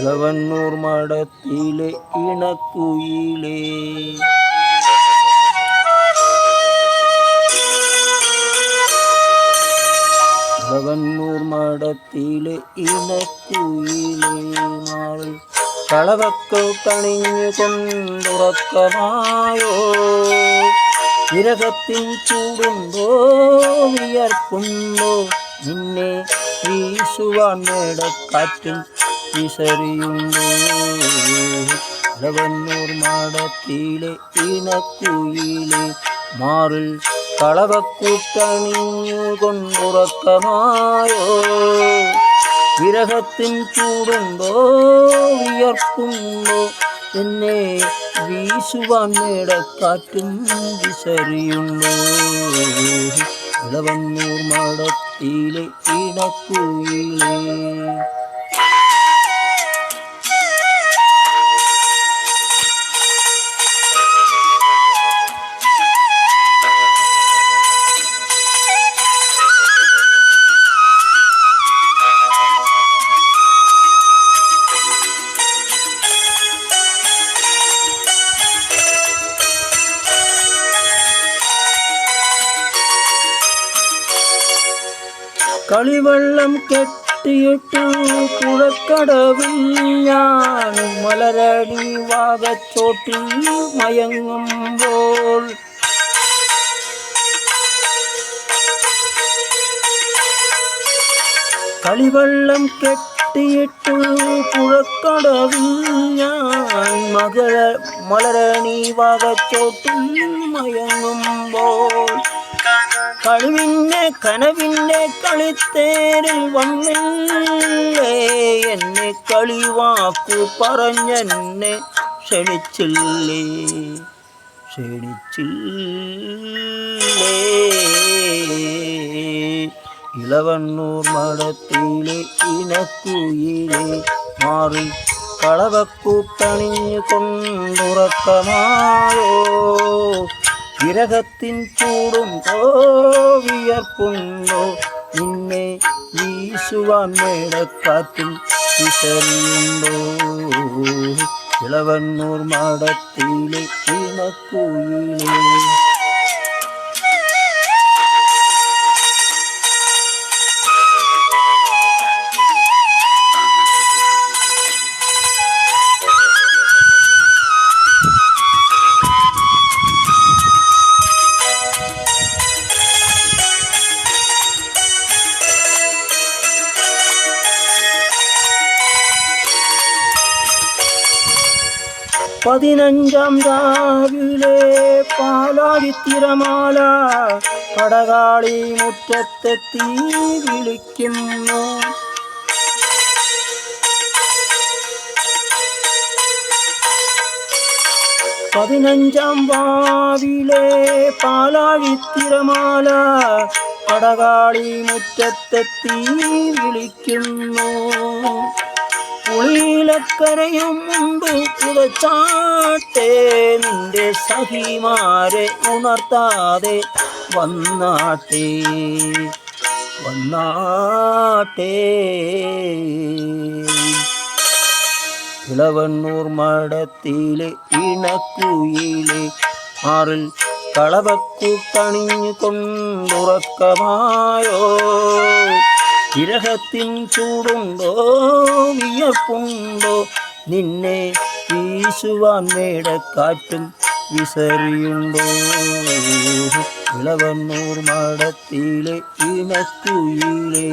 ഇളവന്നൂർ മഠത്തിലെ ഇണക്കുയിലേ. ഇളവന്നൂർ മഠത്തിലെ ഇണക്കുയിലേ. മാറി കളവക്കോ കണിഞ്ഞു കൊണ്ടുറക്കമായോ വിരകത്തിൽ ചൂടുണ്ടോ നിന്നെ വീശുവാൻ മേടക്കാറ്റും വിസറിയുണ്ടോ ഇളവന്നൂർ മാടത്തിലെ ഇണക്കുയിലെ മാറിൽ കളവക്കൂട്ടണിഞ്ഞു കൊണ്ടുറക്കമായോ വിരഹത്തിൻ ചൂടുണ്ടോ? വിയർപ്പുണ്ടോ? എന്നെ വീശുവാൻ മേടക്കാറ്റും വിസറിയുണ്ടോ ഇളവന്നൂർ മാടത്തിലെ ഇണക്കുയിലേ കളിവെള്ളം കെട്ടിയിട്ടു പുഴക്കടവിൽ ഞാൻ മലരടി വാകച്ചോട്ടിൽ മയങ്ങുമ്പോൾ. കളിവെള്ളം കെട്ടിയിട്ടു പുഴക്കടവിൽ ഞാൻ മകള മലരണി വാകച്ചോട്ടിൽ മയങ്ങുമ്പോൾ. കളിവിന്നെ കനവിന്റെ കളിത്തേരിൽ വന്നില്ലേ? എന്നെ കളിവാക്കു പറഞ്ഞെന്നെ ക്ഷണിച്ചില്ലേ? ക്ഷണിച്ചില്ലേ? ഇളവണ്ണൂർ മഠത്തിലെ ഇനക്കുയിലെ മാറി കളവക്കൂട്ടണിഞ്ഞു കൊണ്ടുറക്കമായോ? വിരഹത്തിൻ ചൂടുണ്ടോ വിയർപ്പുണ്ടോ? നിന്നെ വീശുവാൻ വിസറിയുണ്ടോ ഇളവന്നൂർ മാടത്തിലെ ഇണക്കുയിലേ പതിനഞ്ചാം രാവിലെ തിരമാല കടകാളി മുറ്റത്തെത്തി വിളിക്കുന്നു. പതിനഞ്ചാം വാവിലെ പാലാഴിത്തിരമാല കടകാളി മുറ്റത്തെത്തി വിളിക്കുന്നു. പുളിയിലക്കരയും മുമ്പ് പുതച്ചാട്ടെ. നിന്റെ സഹിമാരെ ഉണർത്താതെ വന്നാട്ടെ. വന്നാട്ടെ. ഇളവണ്ണൂർ മഠത്തിലെ ഇണക്കുയിലെ ആറിൽ കളവക്കൂട്ടണിഞ്ഞു കൊണ്ടുറക്കമായോ വിരഹത്തിൻ ചൂടുണ്ടോ? വിയർപ്പുണ്ടോ നിന്നെ വീശുവാൻ മേടക്കാറ്റും വിസറിയുണ്ടോ? ഇളവന്നൂർ മാടത്തിയിലെ ഇണക്കുയിലേ.